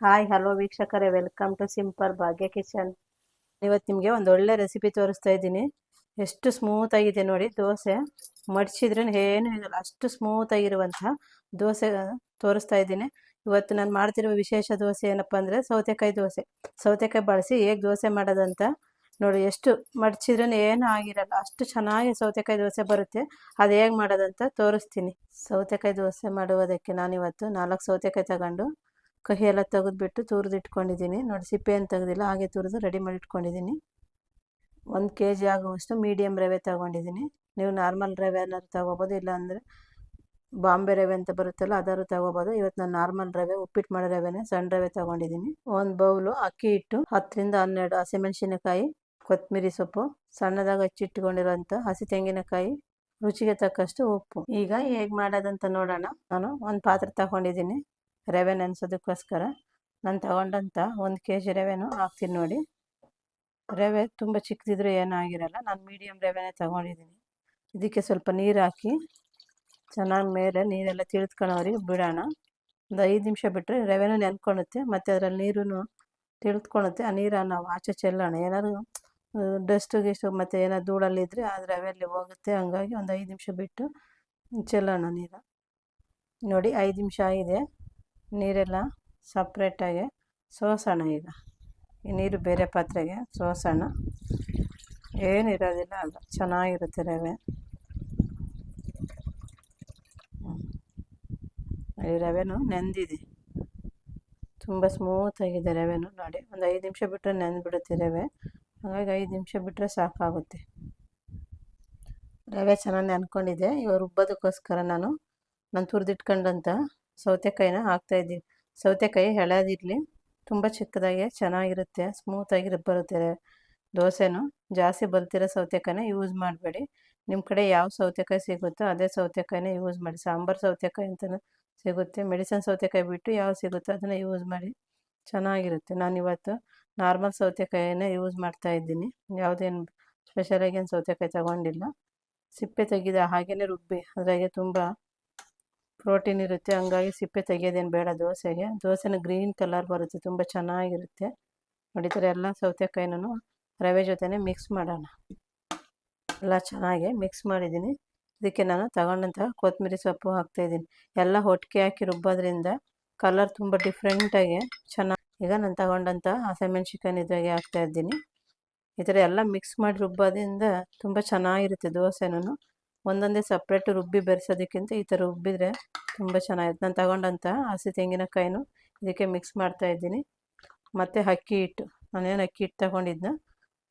Hi hello ವೀಕ್ಷಕರೇ. Welcome to simple Bhagya kitchen ಇವತ್ತು ನಿಮಗೆ ಒಂದು ಒಳ್ಳೆ ರೆಸಿಪಿ ತೋರಿಸ್ತಾ ಇದ್ದೀನಿ. ಎಷ್ಟು ಸ್ಮೂತ್ ಆಗಿದೆ ನೋಡಿ, ದೋಸೆ. ಮಡಚಿದ್ರೆ ಏನು ಇರಲ್ಲ, ಅಷ್ಟು ಸ್ಮೂತ್ ಆಗಿರುವಂತಹ ದೋಸೆ ತೋರಿಸ್ತಾ ಇದ್ದೀನಿ. ಇವತ್ತು ನಾನು ಮಾಡ್ತಿರುವ ವಿಶೇಷ ದೋಸೆ ಏನಪ್ಪ ಅಂದರೆ ಸೌತೆಕಾಯಿ ದೋಸೆ. ಸೌತೆಕಾಯಿ ಬಳಸಿ ಹೇಗೆ ದೋಸೆ ಮಾಡೋದಂತ ನೋಡಿ, ಎಷ್ಟು ಮಡಚಿದ್ರೂ ಏನೂ ಆಗಿರಲ್ಲ, ಅಷ್ಟು ಚೆನ್ನಾಗಿ ಸೌತೆಕಾಯಿ ದೋಸೆ ಬರುತ್ತೆ. ಅದು ಹೇಗೆ ಮಾಡೋದಂತ ತೋರಿಸ್ತೀನಿ. ಸೌತೆಕಾಯಿ ದೋಸೆ ಮಾಡುವುದಕ್ಕೆ ನಾನಿವತ್ತು ನಾಲ್ಕು ಸೌತೆಕಾಯಿ ತಗೊಂಡು ಕಹಿ ಎಲ್ಲ ತೆಗೆದುಬಿಟ್ಟು ತುರಿದು ಇಟ್ಕೊಂಡಿದ್ದೀನಿ ನೋಡಿ ಸಿಪ್ಪೆ ಏನು ತೆಗೆದಿಲ್ಲ, ಹಾಗೆ ತುರಿದು ರೆಡಿ ಮಾಡಿ ಇಟ್ಕೊಂಡಿದ್ದೀನಿ ಒಂದು ಕೆ ಜಿ ಆಗುವಷ್ಟು ಮೀಡಿಯಮ್ ರವೆ ತಗೊಂಡಿದ್ದೀನಿ. ನೀವು ನಾರ್ಮಲ್ ರವೆ ಏನಾದ್ರು ತೊಗೋಬೋದು, ಇಲ್ಲಾಂದರೆ ಬಾಂಬೆ ರವೆ ಅಂತ ಬರುತ್ತಲ್ಲ, ಅದಾದ್ರು ತಗೋಬೋದು. ಇವತ್ತು ನಾನು ನಾರ್ಮಲ್ ರವೆ, ಉಪ್ಪಿಟ್ಟು ಮಾಡೋ ರವೆನೇ ಸಣ್ಣ ರವೆ ತಗೊಂಡಿದ್ದೀನಿ. ಒಂದು ಬೌಲು ಅಕ್ಕಿ ಹಿಟ್ಟು, ಹತ್ತರಿಂದ ಹನ್ನೆರಡು ಹಸಿಮೆಣಸಿನಕಾಯಿ ಕೊತ್ತಂಬರಿ ಸೊಪ್ಪು, ಸಣ್ಣದಾಗಿ ಹಚ್ಚಿಟ್ಕೊಂಡಿರೋಂಥ ಹಸಿ ತೆಂಗಿನಕಾಯಿ, ರುಚಿಗೆ ತಕ್ಕಷ್ಟು ಉಪ್ಪು. ಈಗ ಹೇಗೆ ಮಾಡೋದಂತ ನೋಡೋಣ. ನಾನು ಒಂದು ಪಾತ್ರೆ ತಗೊಂಡಿದ್ದೀನಿ. ರವೆ ನೆನೆಸೋದಕ್ಕೋಸ್ಕರ ನಾನು ತಗೊಂಡಂಥ ಒಂದು ಕೆ ಜಿ ರವೆನೂ ಹಾಕ್ತೀನಿ ನೋಡಿ. ರವೆ ತುಂಬ ಚಿಕ್ಕದಿದ್ರೆ ಏನೂ ಆಗಿರಲ್ಲ, ನಾನು ಮೀಡಿಯಮ್ ರವೆನೇ ತಗೊಂಡಿದ್ದೀನಿ. ಇದಕ್ಕೆ ಸ್ವಲ್ಪ ನೀರು ಹಾಕಿ ಚೆನ್ನಾಗಿ ಮೇಲೆ ನೀರೆಲ್ಲ ತಿಳಿದ್ಕೊಳ್ಳೋರಿಗೆ ಬಿಡೋಣ. ಒಂದು ಐದು ನಿಮಿಷ ಬಿಟ್ಟರೆ ರವೆನೂ ನೆನ್ಕೊಳುತ್ತೆ, ಮತ್ತು ಅದರಲ್ಲಿ ನೀರು ತಿಳಿದ್ಕೊಳುತ್ತೆ ಆ ನೀರನ್ನು ನಾವು ಆಚೆ ಚೆಲ್ಲೋಣ. ಏನಾದ್ರು ಡಸ್ಟು ಗಿಸ್ಟು ಮತ್ತು ಏನಾದ್ರು ಧೂಳಲ್ಲಿದ್ದರೆ ಅದು ರವೆಯಲ್ಲಿ ಹೋಗುತ್ತೆ. ಹಂಗಾಗಿ ಒಂದು ಐದು ನಿಮಿಷ ಬಿಟ್ಟು ಚೆಲ್ಲೋಣ ನೀರು. ನೋಡಿ, ಐದು ನಿಮಿಷ ಆಗಿದೆ. ನೀರೆಲ್ಲ ಸಪ್ರೇಟಾಗಿ ಸೋಸೋಣ ಈಗ. ಈ ನೀರು ಬೇರೆ ಪಾತ್ರೆಗೆ ಸೋಸೋಣ. ಏನಿರೋದಿಲ್ಲ ಅದು. ಚೆನ್ನಾಗಿರುತ್ತೆ ರವೆ. ಈ ರವೆನೂ ನೆಂದಿದೆ. ತುಂಬ ಸ್ಮೂತಾಗಿದೆ ರವೆನೂ ನೋಡಿ. ಒಂದು ಐದು ನಿಮಿಷ ಬಿಟ್ಟರೆ ನೆಂದ್ಬಿಡುತ್ತೆ ರವೆ. ಹಾಗಾಗಿ ಐದು ನಿಮಿಷ ಬಿಟ್ಟರೆ ಸಾಕಾಗುತ್ತೆ. ರವೆ ಚೆನ್ನಾಗಿ ನೆನ್ಕೊಂಡಿದೆ ಇವಾಗ ರುಬ್ಬೋದಕ್ಕೋಸ್ಕರ ನಾನು ನಾನು ತುರಿದಿಟ್ಕೊಂಡಂಥ ಸೌತೆಕಾಯಿನ ಹಾಕ್ತಾ ಇದ್ದೀವಿ. ಸೌತೆಕಾಯಿ ಎಳೆದಿರಲಿ. ತುಂಬ ಚಿಕ್ಕದಾಗಿ, ಚೆನ್ನಾಗಿರುತ್ತೆ ಸ್ಮೂತಾಗಿ ಬರುತ್ತೆ. ದೋಸೆನೂ ಜಾಸ್ತಿ ಬಲ್ತಿರೋ ಸೌತೆಕಾಯಿನ ಯೂಸ್ ಮಾಡಬೇಡಿ. ನಿಮ್ಮ ಕಡೆ ಯಾವ ಸೌತೆಕಾಯಿ ಸಿಗುತ್ತೋ ಅದೇ ಸೌತೆಕಾಯಿನ ಯೂಸ್ ಮಾಡಿ. ಸಾಂಬಾರು ಸೌತೆಕಾಯಿ ಅಂತಲೂ ಸಿಗುತ್ತೆ. ಮೆಡಿಸನ್ ಸೌತೆಕಾಯಿ ಬಿಟ್ಟು ಯಾವ ಸಿಗುತ್ತೋ ಅದನ್ನು ಯೂಸ್ ಮಾಡಿ. ಚೆನ್ನಾಗಿರುತ್ತೆ. ನಾನು ಇವತ್ತು ನಾರ್ಮಲ್ ಸೌತೆಕಾಯಿನೇ ಯೂಸ್ ಮಾಡ್ತಾ ಇದ್ದೀನಿ. ಯಾವುದೇನು ಸ್ಪೆಷಲಾಗಿ ಏನು ಸೌತೆಕಾಯಿ ತಗೊಂಡಿಲ್ಲ. ಸಿಪ್ಪೆ ತೆಗೆದ ಹಾಗೆಯೇ ರುಬ್ಬಿ. ಅದರಾಗೆ ತುಂಬ ಪ್ರೋಟೀನ್ ಇರುತ್ತೆ. ಹಂಗಾಗಿ ಸಿಪ್ಪೆ ತೆಗಿಯೋದೇನು ಬೇಡ ದೋಸೆಗೆ. ದೋಸೆನ ಗ್ರೀನ್ ಕಲರ್ ಬರುತ್ತೆ. ತುಂಬ ಚೆನ್ನಾಗಿರುತ್ತೆ. ನೋಡಿ ಥರ ಎಲ್ಲ ಸೌತೆಕಾಯಿನೂ ರವೆ ಜೊತೆನೇ ಮಿಕ್ಸ್ ಮಾಡೋಣ. ಎಲ್ಲ ಚೆನ್ನಾಗಿ ಮಿಕ್ಸ್ ಮಾಡಿದ್ದೀನಿ. ಇದಕ್ಕೆ ನಾನು ತಗೊಂಡಂತಹ ಕೊತ್ತಂಬರಿ ಸೊಪ್ಪು ಹಾಕ್ತಾಯಿದ್ದೀನಿ. ಎಲ್ಲ ಒಟ್ಟಿಗೆ ಹಾಕಿ ರುಬ್ಬೋದ್ರಿಂದ ಕಲರ್ ತುಂಬ ಡಿಫ್ರೆಂಟಾಗಿ ಚೆನ್ನಾಗಿ ಈಗ ನಾನು ತಗೊಂಡಂಥ ಹಸಿಮೆಣ್ಸಿಕಾಯಿ ಇದ್ರಾಗೆ ಹಾಕ್ತಾಯಿದ್ದೀನಿ. ಈ ಥರ ಎಲ್ಲ ಮಿಕ್ಸ್ ಮಾಡಿ ರುಬ್ಬೋದ್ರಿಂದ ತುಂಬ ಚೆನ್ನಾಗಿರುತ್ತೆ ದೋಸೆನೂ. ಒಂದೊಂದೇ ಸಪ್ರೇಟ್ ರುಬ್ಬಿ ಬೆರೆಸೋದಕ್ಕಿಂತ ಈ ಥರ ರುಬ್ಬಿದರೆ ತುಂಬ ಚೆನ್ನಾಗಿದೆ ನಾನು ತಗೊಂಡಂಥ ಹಸಿ ತೆಂಗಿನಕಾಯಿನೂ ಇದಕ್ಕೆ ಮಿಕ್ಸ್ ಮಾಡ್ತಾಯಿದ್ದೀನಿ ಮತ್ತು ಅಕ್ಕಿ ಹಿಟ್ಟು ನಾನೇನು ಅಕ್ಕಿ ಹಿಟ್ಟು ತಗೊಂಡಿದ್ನ,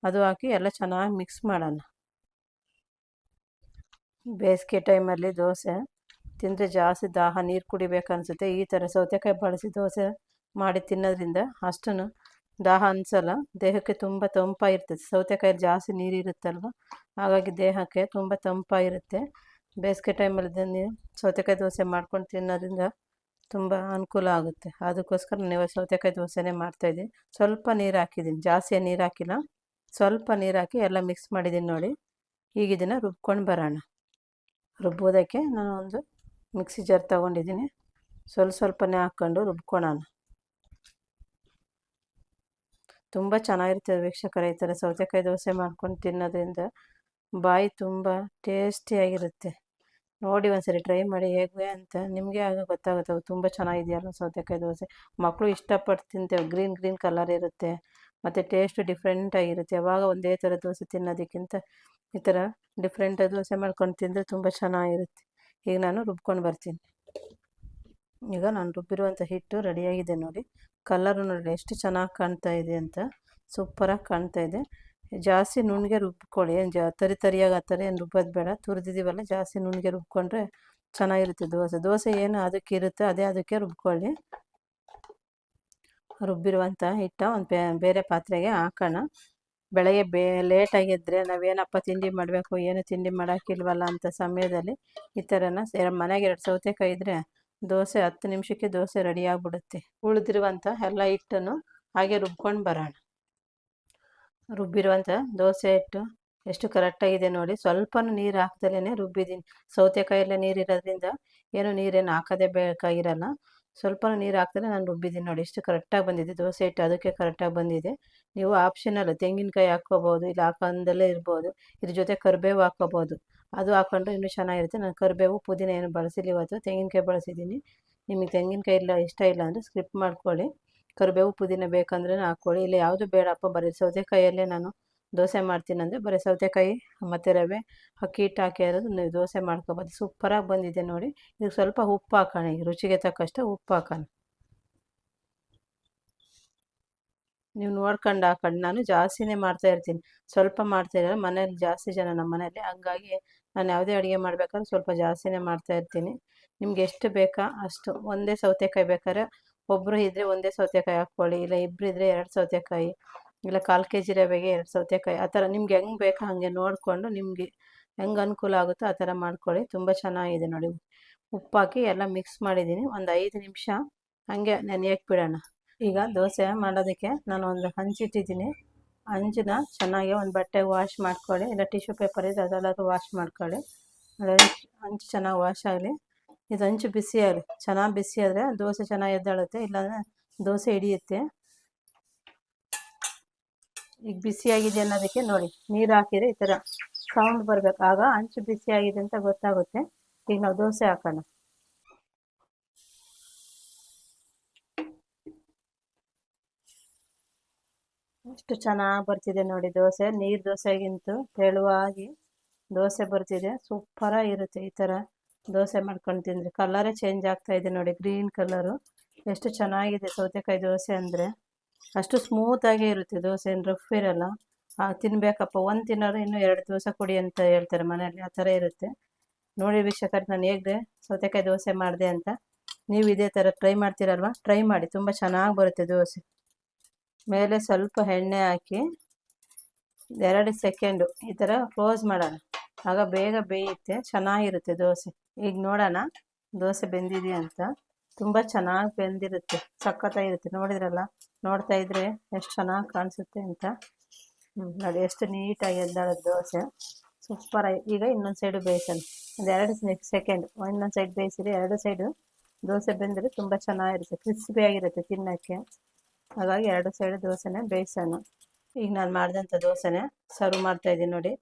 ಅದು ಹಾಕಿ ಎಲ್ಲ ಚೆನ್ನಾಗಿ ಮಿಕ್ಸ್ ಮಾಡೋಣ. ಬೇಸಿಗೆ ಟೈಮಲ್ಲಿ ದೋಸೆ, ತಿಂದರೆ ಜಾಸ್ತಿ ದಾಹ, ನೀರು ಕುಡಿಬೇಕನ್ಸುತ್ತೆ ಈ ಥರ ಸೌತೆಕಾಯಿ ಬಳಸಿ ದೋಸೆ ಮಾಡಿ ತಿನ್ನೋದ್ರಿಂದ ಅಷ್ಟು ದಾಹ ಅನಿಸಲ್ಲ. ದೇಹಕ್ಕೆ ತುಂಬ ತಂಪಾಗಿರ್ತದೆ ಸೌತೆಕಾಯಿ ಜಾಸ್ತಿ ನೀರಿರುತ್ತಲ್ವ ಹಾಗಾಗಿ ದೇಹಕ್ಕೆ ತುಂಬ ತಂಪಾಗಿರುತ್ತೆ ಬೇಸಿಗೆ ಟೈಮಲ್ಲಿ ನೀವು ಸೌತೆಕಾಯಿ ದೋಸೆ ಮಾಡ್ಕೊಂಡು ತಿನ್ನೋದ್ರಿಂದ ತುಂಬ ಅನುಕೂಲ ಆಗುತ್ತೆ. ಅದಕ್ಕೋಸ್ಕರ ನೀವು ಸೌತೆಕಾಯಿ ದೋಸೆನೇ ಮಾಡ್ತಾಯಿದ್ದೀನಿ ಸ್ವಲ್ಪ ನೀರು ಹಾಕಿದ್ದೀನಿ. ಜಾಸ್ತಿ ನೀರು ಹಾಕಿಲ್ಲ. ಸ್ವಲ್ಪ ನೀರು ಹಾಕಿ ಎಲ್ಲ ಮಿಕ್ಸ್ ಮಾಡಿದ್ದೀನಿ ನೋಡಿ. ಈಗ ಇದನ್ನು ರುಬ್ಕೊಂಡು ಬರೋಣ. ರುಬ್ಬೋದಕ್ಕೆ ನಾನು ಒಂದು ಮಿಕ್ಸಿ ಜಾರ್ ತೊಗೊಂಡಿದ್ದೀನಿ. ಸ್ವಲ್ಪ ಸ್ವಲ್ಪನೇ ಹಾಕ್ಕೊಂಡು ರುಬ್ಕೊಳ್ಳೋಣ. ತುಂಬ ಚೆನ್ನಾಗಿರುತ್ತೆ ವೀಕ್ಷಕರ ಈ ಥರ ಸೌತೆಕಾಯಿ ದೋಸೆ ಮಾಡ್ಕೊಂಡು ತಿನ್ನೋದ್ರಿಂದ. ಬಾಯಿ ತುಂಬ ಟೇಸ್ಟಿಯಾಗಿರುತ್ತೆ ನೋಡಿ ಒಂದ್ಸರಿ ಟ್ರೈ ಮಾಡಿ ಹೇಗೆ ಅಂತ ನಿಮಗೆ ಆಗ ಗೊತ್ತಾಗುತ್ತೆ. ತುಂಬ ಚೆನ್ನಾಗಿದೆಯಲ್ಲ ಸೌತೆಕಾಯಿ ದೋಸೆ. ಮಕ್ಕಳು ಇಷ್ಟಪಟ್ಟು ತಿಂತೇವೆ. ಗ್ರೀನ್ ಗ್ರೀನ್ ಕಲರ್ ಇರುತ್ತೆ. ಮತ್ತು ಟೇಸ್ಟ್ ಡಿಫ್ರೆಂಟಾಗಿರುತ್ತೆ ಯಾವಾಗ ಒಂದೇ ಥರ ದೋಸೆ ತಿನ್ನೋದಕ್ಕಿಂತ ಈ ಥರ ಡಿಫ್ರೆಂಟ್ ದೋಸೆ ಮಾಡ್ಕೊಂಡು ತಿಂದರೆ ತುಂಬ ಚೆನ್ನಾಗಿರುತ್ತೆ. ಈಗ ನಾನು ರುಬ್ಕೊಂಡು ಬರ್ತೀನಿ. ಈಗ ನಾನು ರುಬ್ಬಿರುವಂಥ ಹಿಟ್ಟು ರೆಡಿಯಾಗಿದೆ ನೋಡಿ. ಕಲರು ನೋಡಿ ಎಷ್ಟು ಚೆನ್ನಾಗಿ ಕಾಣ್ತಾ ಇದೆ ಅಂತ. ಸೂಪರಾಗಿ ಕಾಣ್ತಾ ಇದೆ. ಜಾಸ್ತಿ ನುಣ್ಣಗೆ ರುಬ್ಕೊಳ್ಳಿ. ಏನು ಜಾ, ತರಿ ತರಿಯಾಗಿ ಆ ಥರ ಏನು ರುಬ್ಬೋದು ಬೇಡ. ತುರಿದಿದ್ದೀವಲ್ಲ ಜಾಸ್ತಿ ನುಣ್ಣಗೆ ರುಬ್ಕೊಂಡ್ರೆ ಚೆನ್ನಾಗಿರುತ್ತೆ ದೋಸೆ. ದೋಸೆ ಏನು ಅದಕ್ಕೆ ಇರುತ್ತೆ ಅದೇ ಅದಕ್ಕೆ ರುಬ್ಕೊಳ್ಳಿ. ರುಬ್ಬಿರುವಂಥ ಹಿಟ್ಟ ಒಂದು ಬೇರೆ ಪಾತ್ರೆಗೆ ಹಾಕೋಣ. ಬೆಳಗ್ಗೆ ಬೇ ಲೇಟಾಗಿದ್ದರೆ ನಾವೇನಪ್ಪ ತಿಂಡಿ ಮಾಡಬೇಕು, ಏನು ತಿಂಡಿ ಮಾಡೋಕ್ಕಿಲ್ವಲ್ಲ ಅಂತ ಸಮಯದಲ್ಲಿ ಈ ಥರನ ಮನೆಗೆ ಎರಡು ಸೌತೆಕಾಯಿ ಇದ್ದರೆ ದೋಸೆ ಹತ್ತು ನಿಮಿಷಕ್ಕೆ ದೋಸೆ ರೆಡಿ ಆಗಿಬಿಡುತ್ತೆ. ಉಳಿದಿರುವಂಥ ಎಲ್ಲ ಹಿಟ್ಟನ್ನು ಹಾಗೆ ರುಬ್ಕೊಂಡು ಬರೋಣ. ರುಬ್ಬಿರುವಂಥ ದೋಸೆ ಹಿಟ್ಟು ಎಷ್ಟು ಕರೆಕ್ಟಾಗಿದೆ ನೋಡಿ. ಸ್ವಲ್ಪ ನೀರು ಹಾಕ್ದಲೇ ರುಬ್ಬಿದ್ದೀನಿ. ಸೌತೆಕಾಯಲ್ಲೇ ನೀರು ಇರೋದ್ರಿಂದ ಏನು ನೀರೇನು ಹಾಕೋದೇ ಬೇಕಾಗಿರಲ್ಲ. ಸ್ವಲ್ಪ ನೀರು ಹಾಕ್ದಲೇ ನಾನು ರುಬ್ಬಿದ್ದೀನಿ ನೋಡಿ. ಎಷ್ಟು ಕರೆಕ್ಟಾಗಿ ಬಂದಿದೆ ದೋಸೆ ಹಿಟ್ಟು. ಅದಕ್ಕೆ ಕರೆಕ್ಟಾಗಿ ಬಂದಿದೆ. ನೀವು ಆಪ್ಷನಲ್ ತೆಂಗಿನಕಾಯಿ ಹಾಕ್ಕೋಬೋದು, ಇಲ್ಲ ಹಾಕೊಂಡಲ್ಲೇ ಇರ್ಬೋದು. ಇದ್ರ ಜೊತೆ ಕರಿಬೇವು ಹಾಕ್ಕೋಬೋದು. ಅದು ಹಾಕ್ಕೊಂಡ್ರೆ ಇನ್ನೂ ಚೆನ್ನಾಗಿರುತ್ತೆ. ನಾನು ಕರಿಬೇವು ಪುದೀನ ಏನು ಬಳಸಿಲ್ಲ ಇವತ್ತು. ತೆಂಗಿನಕಾಯಿ ಬಳಸಿದ್ದೀನಿ. ನಿಮಗೆ ತೆಂಗಿನಕಾಯಿ ಇಲ್ಲ, ಇಷ್ಟ ಇಲ್ಲ ಅಂದರೆ ಸ್ಕಿಪ್ ಮಾಡ್ಕೊಳ್ಳಿ. ಕರಿಬೇವು, ಪುದೀನ ಬೇಕಂದ್ರೆ ಹಾಕ್ಕೊಳ್ಳಿ ಇಲ್ಲ ಯಾವುದು ಬೇಡಪ್ಪ ಬರೀ ಸೌತೆಕಾಯಲ್ಲೇ ನಾನು ದೋಸೆ ಮಾಡ್ತೀನಿ ಅಂದರೆ ಬರೀ ಸೌತೆಕಾಯಿ, ಮತ್ತು ರವೆ, ಅಕ್ಕಿ ಹಿಟ್ಟು ಹಾಕಿ ಇರೋದು ನೀವು ದೋಸೆ ಮಾಡ್ಕೊಬೋದು. ಸೂಪರಾಗಿ ಬಂದಿದೆ ನೋಡಿ. ಇದಕ್ಕೆ ಸ್ವಲ್ಪ ಉಪ್ಪು ಹಾಕೋಣ ರುಚಿಗೆ ತಕ್ಕಷ್ಟು ಉಪ್ಪು ಹಾಕೋಣ. ನೀವು ನೋಡ್ಕೊಂಡು ಹಾಕೊಂಡು ನಾನು ಜಾಸ್ತಿನೇ ಮಾಡ್ತಾ ಇರ್ತೀನಿ. ಸ್ವಲ್ಪ ಮಾಡ್ತಾ ಇರಲ್ಲ, ಮನೇಲಿ ಜಾಸ್ತಿ ಜನ ನಮ್ಮ ಮನೇಲಿ ಹಂಗಾಗಿ ನಾನು ಯಾವುದೇ ಅಡುಗೆ ಮಾಡ್ಬೇಕಾದ್ರೆ ಸ್ವಲ್ಪ ಜಾಸ್ತಿನೇ ಮಾಡ್ತಾ ಇರ್ತೀನಿ. ನಿಮ್ಗೆ ಎಷ್ಟು ಬೇಕಾ ಅಷ್ಟು. ಒಂದೇ ಸೌತೆಕಾಯಿ ಬೇಕಾದ್ರೆ ಒಬ್ಬರು ಇದ್ದರೆ ಒಂದೇ ಸೌತೆಕಾಯಿ ಹಾಕ್ಕೊಳ್ಳಿ, ಇಲ್ಲ ಇಬ್ಬರು ಇದ್ದರೆ ಎರಡು ಸೌತೆಕಾಯಿ, ಇಲ್ಲ ಕಾಲು ಕೆ ಜಿ ರವೆಗೆ ಎರಡು ಸೌತೆಕಾಯಿ. ಆ ಥರ ನಿಮ್ಗೆ ಹೆಂಗೆ ಬೇಕಾ ಹಾಗೆ ನೋಡಿಕೊಂಡು ನಿಮಗೆ ಹೆಂಗೆ ಅನುಕೂಲ ಆಗುತ್ತೋ ಆ ಥರ ಮಾಡ್ಕೊಳ್ಳಿ. ತುಂಬ ಚೆನ್ನಾಗಿದೆ ನೋಡಿ. ಉಪ್ಪು ಹಾಕಿ ಎಲ್ಲ ಮಿಕ್ಸ್ ಮಾಡಿದ್ದೀನಿ. ಒಂದು ಐದು ನಿಮಿಷ ಹಾಗೆ ನೆನೆಯಕ್ಕೆ ಬಿಡೋಣ. ಈಗ ದೋಸೆ ಮಾಡೋದಕ್ಕೆ ನಾನು ಒಂದು ಹಂಚಿಟ್ಟಿದ್ದೀನಿ ಹಂಚನ್ನ ಚೆನ್ನಾಗಿ ಒಂದು ಬಟ್ಟೆ ವಾಶ್ ಮಾಡ್ಕೊಳ್ಳಿ. ಇಲ್ಲ ಟಿಶ್ಯೂ ಪೇಪರ್ ಇದೆ ಅದೆಲ್ಲರೂ ವಾಶ್ ಮಾಡ್ಕೊಳ್ಳಿ. ಹಂಚು ಚೆನ್ನಾಗಿ ವಾಶ್ ಆಗಲಿ. ಇದು ಹಂಚು ಬಿಸಿ ಆಗಲಿ. ಚೆನ್ನಾಗಿ ಬಿಸಿ ಆದರೆ ದೋಸೆ ಚೆನ್ನಾಗಿ ಎದ್ದಾಳುತ್ತೆ. ಇಲ್ಲಾಂದರೆ ದೋಸೆ ಹಿಡಿಯುತ್ತೆ. ಈಗ ಬಿಸಿಯಾಗಿದೆ ಅನ್ನೋದಕ್ಕೆ ನೋಡಿ, ನೀರು ಹಾಕಿದರೆ ಈ ಥರ ಸೌಂಡ್ ಬರಬೇಕು. ಆಗ ಹಂಚು ಬಿಸಿಯಾಗಿದೆ ಅಂತ ಗೊತ್ತಾಗುತ್ತೆ. ಈಗ ನಾವು ದೋಸೆ ಹಾಕೋಣ. ಎಷ್ಟು ಚೆನ್ನಾಗಿ ಬರ್ತಿದೆ ನೋಡಿ ದೋಸೆ. ನೀರು ದೋಸೆಗಿಂತ ತೆಳುವಾಗಿ ದೋಸೆ ಬರ್ತಿದೆ. ಸೂಪರಾಗಿರುತ್ತೆ ಈ ಥರ ದೋಸೆ ಮಾಡ್ಕೊಂಡು ತಿಂದರೆ. ಕಲರೇ ಚೇಂಜ್ ಆಗ್ತಾ ಇದೆ ನೋಡಿ ಗ್ರೀನ್ ಕಲರು ಎಷ್ಟು ಚೆನ್ನಾಗಿದೆ ಸೌತೆಕಾಯಿ ದೋಸೆ ಅಂದರೆ. ಅಷ್ಟು ಸ್ಮೂತಾಗೇ ಇರುತ್ತೆ ದೋಸೆ, ಏನು ರಫ್ ಇರಲ್ಲ. ತಿನ್ನಬೇಕಪ್ಪ ಒಂದು ತಿನ್ನೋರು ಇನ್ನೂ ಎರಡು ದೋಸೆ ಕೊಡಿ ಅಂತ ಹೇಳ್ತಾರೆ ಮನೆಯಲ್ಲಿ. ಆ ಥರ ಇರುತ್ತೆ. ನೋಡಿ ವೀಕ್ಷಕರು, ನಾನು ಹೇಗೆ ಸೌತೆಕಾಯಿ ದೋಸೆ ಮಾಡಿದೆ ಅಂತ. ನೀವು ಇದೇ ಥರ ಟ್ರೈ ಮಾಡ್ತೀರಲ್ವ? ಟ್ರೈ ಮಾಡಿ. ತುಂಬ ಚೆನ್ನಾಗಿ ಬರುತ್ತೆ ದೋಸೆ. ಮೇಲೆ ಸ್ವಲ್ಪ ಎಣ್ಣೆ ಹಾಕಿ ಎರಡು ಸೆಕೆಂಡು ಈ ಥರ ಕ್ಲೋಸ್ ಮಾಡೋಣ. ಆಗ ಬೇಗ ಬೇಯುತ್ತೆ, ಚೆನ್ನಾಗಿರುತ್ತೆ ದೋಸೆ. ಈಗ ನೋಡೋಣ, ದೋಸೆ ಬೆಂದಿದೆ ಅಂತ. ತುಂಬ ಚೆನ್ನಾಗಿ ಬೆಂದಿರುತ್ತೆ, ಸಖತ್ತಾಗಿರುತ್ತೆ. ನೋಡಿದ್ರಲ್ಲ, ನೋಡ್ತಾ ಇದ್ರೆ ಎಷ್ಟು ಚೆನ್ನಾಗಿ ಕಾಣಿಸುತ್ತೆ ಅಂತ. ನೋಡಿ, ಎಷ್ಟು ನೀಟಾಗಿ ಎದ್ದಾಳದು ದೋಸೆ. ಸೂಪರಾಗಿ ಈಗ ಇನ್ನೊಂದು ಸೈಡು ಬೇಯಿಸೋಣ. ಒಂದು ಎರಡು ಸೆಕೆಂಡ್ ಇನ್ನೊಂದು ಸೈಡ್ ಬೇಯಿಸಿದ್ರೆ ಎರಡು ಸೈಡು ದೋಸೆ ಬೆಂದರೆ ತುಂಬ ಚೆನ್ನಾಗಿರುತ್ತೆ ಕ್ರಿಸ್ಪಿಯಾಗಿರುತ್ತೆ ತಿನ್ನೋಕ್ಕೆ. ಹಾಗಾಗಿ ಎರಡು ಸೈಡ್ ದೋಸೆನೇ ಬೇಯಿಸೋಣ. ಈಗ ನಾನು ಮಾಡಿದಂಥ ದೋಸೆನೇ ಸರ್ವ್ ಮಾಡ್ತಾಯಿದ್ದೀನಿ ನೋಡಿ.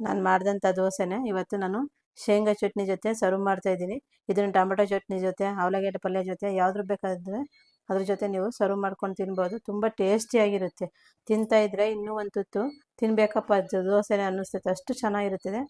ನಾನು ಮಾಡಿದಂಥ ದೋಸೆನೇ ಇವತ್ತು ನಾನು ಶೇಂಗಾ ಚಟ್ನಿ ಜೊತೆ ಸರ್ವ್ ಮಾಡ್ತಾಯಿದ್ದೀನಿ ಇದನ್ನು ಟೊಮೆಟೊ ಚಟ್ನಿ ಜೊತೆ ಆಲೂಗೆಡ್ಡೆ ಪಲ್ಯ ಜೊತೆ, ಯಾವ್ದ್ರ ಬೇಕಾದರೆ ಅದ್ರ ಜೊತೆ ನೀವು ಸರ್ವ್ ಮಾಡ್ಕೊಂಡು ತಿನ್ಬೋದು. ತುಂಬ ಟೇಸ್ಟಿಯಾಗಿರುತ್ತೆ ತಿಂತಾಯಿದ್ರೆ ಇನ್ನೂ ಒಂದು ತುತ್ತು ತಿನ್ನಬೇಕಪ್ಪ ದೋಸೆನೇ ಅನ್ನಿಸ್ತೈತೆ ಅಷ್ಟು ಚೆನ್ನಾಗಿರುತ್ತದೆ.